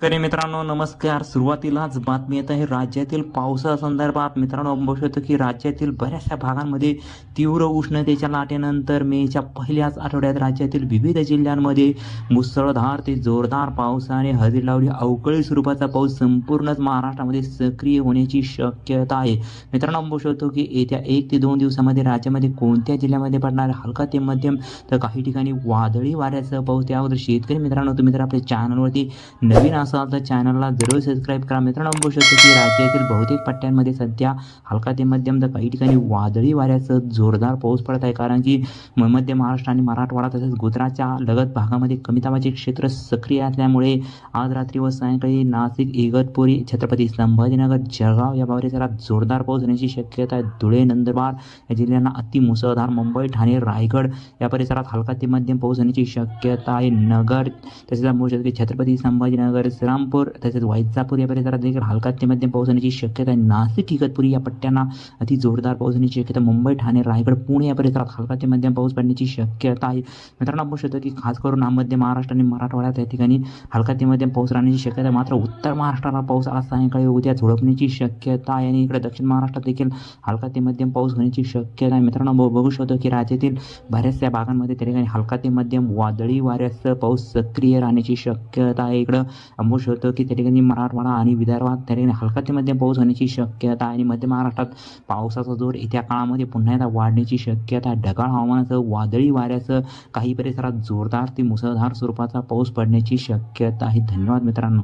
तरी मित्रांनो नमस्कार. सुरुवातीलाच बातमी येत आहे राज्यातील पावसासंदर्भात मित्रांनो बघू शकतो की राज्यातील बऱ्याचशा भागांमध्ये तीव्र उष्णतेच्या लाटेनंतर मेच्या पहिल्याच आठवड्यात राज्यातील विविध जिल्ह्यांमध्ये मुसळधार ते जोरदार पावसाने हजेरी लावली अवकाळी स्वरूपाचा पाऊस संपूर्णच महाराष्ट्रामध्ये सक्रिय होण्याची शक्यता आहे. मित्रांनो बघू शकतो की येत्या एक ते दोन दिवसामध्ये राज्यामध्ये कोणत्या जिल्ह्यामध्ये पडणार हलका ते मध्यम तर काही ठिकाणी वादळी वाऱ्याचा पाऊस त्यावर शेतकरी मित्रांनो तुम्ही तर आपल्या चॅनलवरती नवीन असाल तर चॅनलला जरूर सबस्क्राईब करा. मित्रांनो बघू शकतो की राज्यातील बहुतेक पट्ट्यांमध्ये सध्या हलका ते मध्यम तर काही ठिकाणी वादळी वाऱ्याचं जोरदार पाऊस पडत आहे. कारण की मध्य महाराष्ट्र आणि मराठवाडा तसेच गुजरातच्या लगत भागामध्ये कमी दाबाचे क्षेत्र सक्रिय असल्यामुळे आज रात्री व सायंकाळी नाशिक इगतपुरी छत्रपती संभाजीनगर जळगाव या परिसरात जोरदार पाऊस होण्याची शक्यता आहे. धुळे नंदुरबार या जिल्ह्यांना अति मुसळधार मुंबई ठाणे रायगड या परिसरात हलका ते मध्यम पाऊस होण्याची शक्यता आहे. नगर तसेच आपण शकतो की छत्रपती संभाजीनगर श्रीरामपूर तसेच वैजापूर या परिसरात देखील हलका ते मध्यम पाऊस होण्याची शक्यता आहे. नाशिक इगतपुरी या पट्ट्यांना अति जोरदार पाऊस होण्याची शक्यता मुंबई ठाणे रायगड पुणे या परिसरात हलका ते मध्यम पाऊस पडण्याची शक्यता आहे. मित्रांनो आपण बघू शकतो की खास करून मध्य महाराष्ट्र आणि मराठवाड्यात या ठिकाणी हलका ते मध्यम पाऊस राहण्याची शक्यता आहे. मात्र उत्तर महाराष्ट्राला पाऊस आज सायंकाळी उद्या झोडपण्याची शक्यता आहे आणि इकडे दक्षिण महाराष्ट्रात देखील हलका ते मध्यम पाऊस होण्याची शक्यता आहे. मित्रांनो ब- बघू शकतो की राज्यातील बऱ्याचशा भागांमध्ये त्या ठिकाणी हलका ते मध्यम वादळी वाऱ्यासह पाऊस सक्रिय राहण्याची शक्यता आहे. इकडं आपण शकतो की त्या ठिकाणी मराठवाडा आणि विदर्भात त्या ठिकाणी हलका ते मध्यम पाऊस होण्याची शक्यता आणि मध्य महाराष्ट्रात पावसाचा जोर येत्या काळामध्ये पुन्हा एकदा वाढण्याची शक्यता ढगाळ हवामानाचं वादळी वाऱ्याचं काही परिसरात जोरदार ते मुसळधार स्वरूपाचा पाऊस पडण्याची शक्यता आहे. धन्यवाद मित्रांनो.